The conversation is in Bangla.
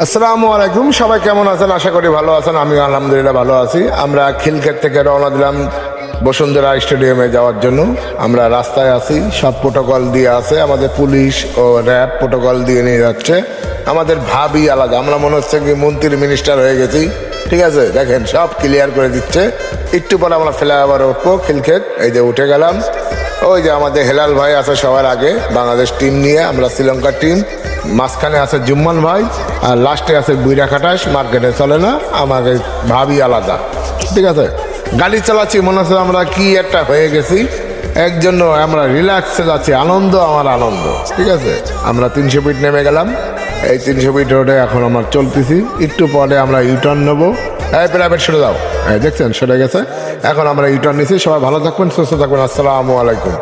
আসসালামু আলাইকুম। সবাই কেমন আছেন? আশা করি ভালো আছেন। আমি আলহামদুলিল্লাহ ভালো আছি। আমরা খিলক্ষেত থেকে রওনা দিলাম বসুন্ধরা স্টেডিয়ামে যাওয়ার জন্য। আমরা রাস্তায় আছি। সব প্রোটোকল দিয়ে আছে। আমাদের পুলিশ ও র্যাব প্রোটোকল দিয়ে নিয়ে যাচ্ছে। আমাদের ভাবই আলাদা। আমরা মনে হচ্ছে কি মন্ত্রী মিনিস্টার হয়ে গেছি। ঠিক আছে? দেখেন, সব ক্লিয়ার করে দিচ্ছে। একটু পরে আমরা ফেলে আবার উঠবো খিলক্ষেত এই যে উঠে গেলাম। ওই যে আমাদের হেলাল ভাই আছে সবার আগে। বাংলাদেশ টিম নিয়ে। আমরা শ্রীলঙ্কার টিম। মাঝখানে আছে জুম্মান ভাই, আর লাস্টে আছে বুইরা খাটাস, মার্কেটে চলে না, আমাকে ভাবি আলাদা। ঠিক আছে? গাড়ি চালাচ্ছি, মনে হচ্ছে আমরা কি একটা হয়ে গেছি। এর জন্য আমরা রিল্যাক্সে যাচ্ছি, আনন্দ আমার আনন্দ। ঠিক আছে? আমরা তিনশো ফিট নেমে গেলাম। এই তিনশো ফিট রোডে এখন আমরা চলতেছি। একটু পরে আমরা ইউটার্ন নেব। হ্যাঁ প্রাইভেট সরে যাও। হ্যাঁ দেখছেন, সরে গেছে। এখন আমরা ইউটার্ন নিছি। সবাই ভালো থাকবেন, সুস্থ থাকবেন। আসসালামু আলাইকুম।